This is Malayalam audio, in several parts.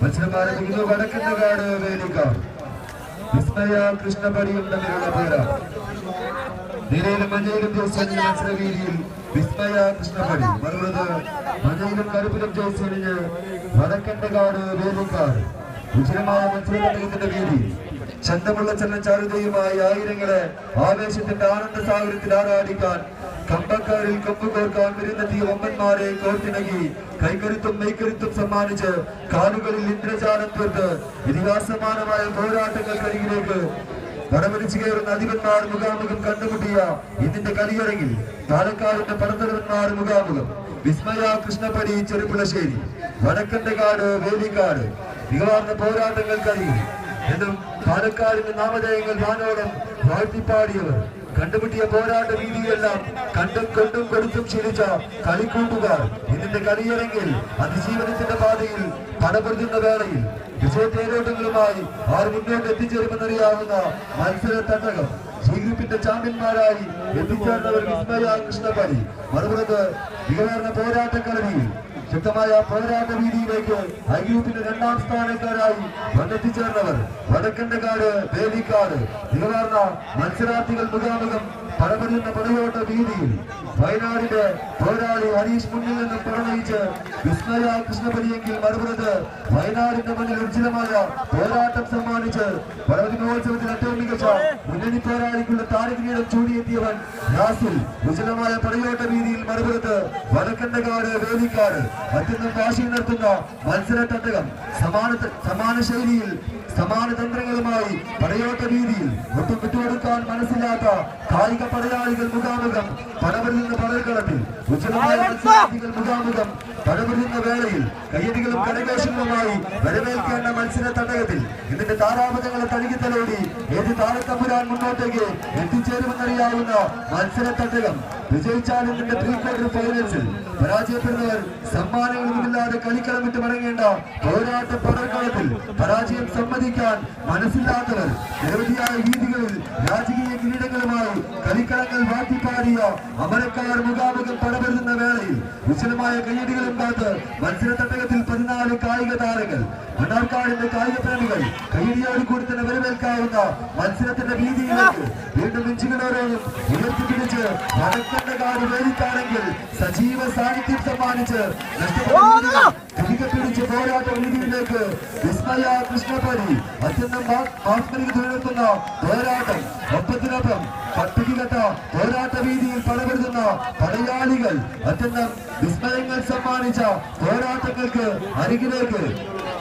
മത്സരം ആരംഭിക്കുന്നു വടക്കന്നകാട് വേലിക്കാർ വിസ്മയ കൃഷ്ണപടിയും തമ്മിലുള്ള പോരാ. നിലയിലും മഞ്ഞയിലും ജയിച്ചണിഞ്ഞ മത്സരവീതിയിൽ വിസ്മയ കൃഷ്ണപടി. മറുപത് മഞ്ഞയിലും കറുപ്പിലും ജയിച്ചണിഞ്ഞ് വടക്കന്നകാട് വേലിക്കാർ വിജയമായ മത്സരത്തിന്റെ വീതി ചന്തമുള്ള ചലനചാരുതയുമായി ആയിരങ്ങളെ ആവേശത്തിന്റെ ആനന്ദ സാഗരത്തിൽ ആരാധിക്കാൻ കമ്പക്കാരിൽ കൊമ്പ് കോർക്കാൻ വരുന്നെത്തിയ ഒമ്പന്മാരെ കോർത്തിണങ്ങി കൈകരുത്തും മെയ്ക്കരുത്തും സമ്മാനിച്ച് കാലുകളിൽ ഇന്ദ്രജാലം തീർത്ത് ഇതിഹാസമാനമായ പോരാട്ടങ്ങൾക്കരികിലേക്ക് വടവരിച്ചു കയറുന്ന അധിപന്മാർ മുഖാമുഖം കണ്ടുമുട്ടിയ ഇതിന്റെ കളിയരങ്ങിൽ പാലക്കാടിന്റെ പടത്തലവന്മാർ മുഖാമുഖം. വിസ്മയ കൃഷ്ണപ്പടി ചെറുപ്പുളശ്ശേരി വടക്കന്റെ കാട് വേലിക്കാട് മികവാർന്ന പോരാട്ടങ്ങൾക്കരികിൽ എന്നും പാലക്കാടിന്റെ നാമധേയങ്ങൾ വാനോളം വാഴ്ത്തിപ്പാടിയവർ. കണ്ടുപിടിയ പോരാട്ട രീതിയെല്ലാം കണ്ടും കൊണ്ടും കൊടുത്തും ശീലിച്ച കളിക്കൂട്ടുകാർ ഇതിന്റെ കളിയിറങ്ങിൽ അതിജീവനത്തിന്റെ പാതയിൽ പടപൊരുതുന്ന വേളയിൽ വിജയത്തേരോട്ടങ്ങളുമായി അവർ മുന്നോട്ട് എത്തിച്ചേരുമെന്നറിയാവുന്ന മത്സര തട്ടകം ജീവിപ്പിന്റെ ചാമ്പ്യന്മാരായി എത്തിച്ചേർന്നവർ വിസ്മയ കൃഷ്ണപടി മറുപടി മികവാർന്ന പോരാട്ടക്കളരിയിൽ ശക്തമായ പോരാട്ട രീതിയിലേക്ക് ഐ രണ്ടാം സ്ഥാനക്കാരായി വന്നെത്തിച്ചേർന്നവർ വടക്കണ്ടക്കാട് വേലിക്കാട് മികവാർന്ന മത്സരാർത്ഥികൾ മുഖാമുഖം പടപെടുന്ന പടയോട്ട വീതിയിൽ വയനാടിന്റെ പോരാളി ഹരീഷ് മുന്നിൽ നിന്നും പടനയിച്ച് വിസ്മയ കൃഷ്ണപരിയെങ്കിൽ മറുപുറത്ത് വയനാടിന്റെ മുന്നിൽ ഉജ്ജ്വലമായ പോരാട്ടം സമ്മാനിച്ച് പടവദിനോത്സവത്തിൽ ഏറ്റവും മികച്ച മുന്നണി പോരാളിക്കുള്ള താരകിരീടം ചൂടിയെത്തിയവൻ രാസിൽ ഉജ്ജലമായ പടയോട്ട വീതിയിൽ മറുപുറത്ത് വടക്കണ്ടകാട് വേലിക്കാട് മറ്റൊന്നും വാശി നടത്തുന്ന മത്സര തട്ടകം സമാന സമാന ശൈലിയിൽ സമാന തന്ത്രങ്ങളുമായി പടയോട്ട രീതിയിൽ ഒട്ടും വിട്ടുകൊടുക്കാൻ മനസ്സില്ലാത്ത കായിക പടയാളികൾ മുഖാമുഖം പടവരുന്ന പടൽക്കളത്തിൽ ഉജ്ജ്വലമായ മത്സരാർത്ഥികൾ മുഖാമുഖം പടവരുന്ന വേളയിൽ കയ്യടികളും കരകോശങ്ങളുമായി വരവേൽക്കേണ്ട മത്സര തടകത്തിൽ ഇതിന്റെ താരാപഥങ്ങളെ തഴുകിത്തലോടി ഏത് താരത്തമ്പുരാൻ മുന്നോട്ടേക്ക് എത്തിച്ചേരുമെന്നറിയാവുന്ന മത്സര തടകം. വിജയിച്ചാൽ ഇതിന്റെ പ്രീ ക്വാർട്ടർ ഫൈനൽസിൽ പരാജയപ്പെടുന്നവർ സമ്മാനങ്ങളൊന്നുമില്ലാതെ കളിക്കളം വിട്ട് മടങ്ങേണ്ട പോരാട്ട പടക്കളത്തിൽ പരാജയം സമ്മതിക്കാൻ മനസ്സില്ലാത്തവർ നിരവധിയായ രീതികളിൽ വാട്ടിപ്പാടിയ അമരക്കാർ മുഖാമുഖം പടപെടുന്ന വേളയിൽ വിശലമായ കയ്യടികളും കാത്ത് മത്സര തട്ടകത്തിൽ പതിനാല് കായിക താരങ്ങൾ. മണ്ണാർക്കാടിന്റെ കായിക പ്രേമികൾ കയ്യടിയോടുകൂടി തന്നെ വരവേൽക്കാവുന്ന മത്സരത്തിന്റെ വീതിയിലേക്ക് വീണ്ടും ഇഞ്ചുകളോരോന്നും ഉയർത്തിപ്പിടിച്ച് വടക്കണ്ടകാട് വേദിക്കാണെങ്കിൽ സജീവ സാന്നിധ്യം സമ്മാനിച്ച് തിരികെ പിടിച്ച് പോരാട്ട രീതിയിലേക്ക് വിസ്മയ കൃഷ്ണപരി അത്യന്തം ആത്മനിക പോരാട്ടം ഒപ്പത്തിനൊപ്പം പട്ടികഘട്ട പോരാട്ട രീതിയിൽ പടപെടുത്തുന്ന പടയാളികൾ അത്യന്തം വിസ്മയങ്ങൾ സമ്മാനിച്ച പോരാട്ടങ്ങൾക്ക് അരികിലേക്ക്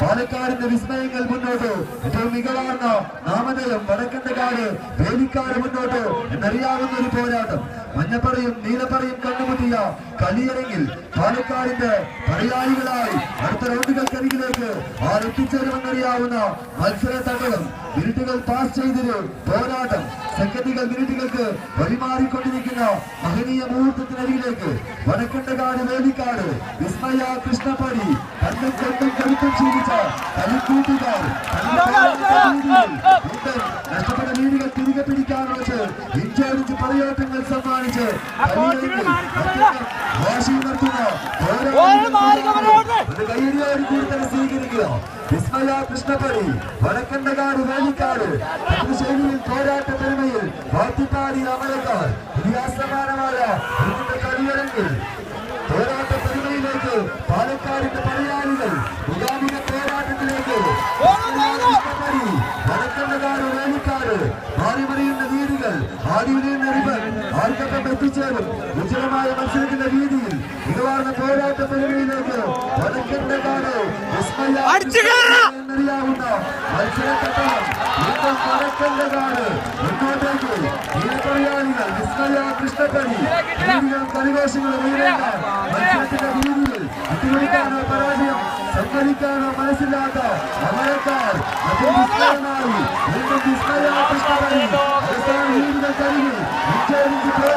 പാലക്കാടിന്റെ വിസ്മയങ്ങൾ മുന്നോട്ട്. ഏറ്റവും മികവാർന്ന നാമധേയം വടക്കണ്ടകാട് വേലിക്കാട് മുന്നോട്ട് എന്നറിയാവുന്ന ഒരു പോരാട്ടം. മഞ്ഞപ്പറയും നീലപ്പറയും കണ്ടുമുട്ടിയ കലിയരങ്ങിൽ പാലക്കാടിന്റെ പടയാളികളായി അടുത്ത റൗണ്ടുകൾക്കരികിലേക്ക് ആർ എത്തിച്ചേരുമെന്നറിയാവുന്ന മത്സര തങ്ങളും മിനിറ്റുകൾ പാസ് ചെയ്തൊരു പോരാട്ടം. സെക്കൻഡുകൾ മിനിറ്റുകൾക്ക് വഴിമാറിക്കൊണ്ടിരിക്കുന്ന മഹനീയ മുഹൂർത്തത്തിനരികിലേക്ക് വടക്കണ്ടകാട് വേലിക്കാട് വിസ്മയ കൃഷ്ണപ്പടി കണ്ടും കൊണ്ടും കരുത്തും ശീലിച്ച കളിക്കൂട്ടുകാർ നഷ്ടപ്പെട്ട വീടുകൾ തിരികെ പിടിക്കാൻ വെച്ച് ഇഞ്ചോടിച്ച് പലയോട്ടങ്ങൾ സമ്മാനിച്ച് വാശി പോരാട്ടങ്ങൾ അത് കയ്യടിയോട് കൂടി തന്നെ സ്വീകരിക്കുക വിസ്മയ കൃഷ്ണപടി വടക്കണ്ടകാട് വേലിക്കാട് ശൈലിയിൽ പോരാട്ട പെരുമയിൽ വാത്തിപ്പാടി അമരക്കാർ ഇതിഹാസമാനമായ കളിയരങ്ങിൽ പോരാട്ട പെരുമയിലേക്ക് പാലക്കാടിന്റെ പടയാളികൾ മുഖാമുഖ പോരാട്ടത്തിലേക്ക് വടക്കണ്ടകാട് വേലിക്കാട് മാറിമറിയുന്ന വീടുകൾ ആടിയുന്ന റിബൻ ആർക്കൊപ്പം എത്തിച്ചേരും. ഉജ്ജ്വലമായ മത്സരത്തിന്റെ രീതിയിൽ മികവാർന്ന പോരാട്ട പരിമിതിയിലേക്ക് വടക്കണ്ടകാട് കാട് എന്നറിയാവുന്ന മത്സരത്തട്ടം വീണ്ടും വടക്കണ്ടകാട് മുന്നോട്ടേക്ക്. നീലപ്പടയാളികൾ വിസ്മയ കൃഷ്ണക്കരി പരിവേശങ്ങൾ ഉയരേണ്ട മത്സരത്തിന്റെ രീതിയിൽ വിട്ടുകൊടുക്കാനോ പരാജയം സമ്മതിക്കാനോ മനസ്സില്ലാത്ത അമരക്കാർ അതിവിസ്മയമായി വീണ്ടും വിസ്മയ 2人に2点づけ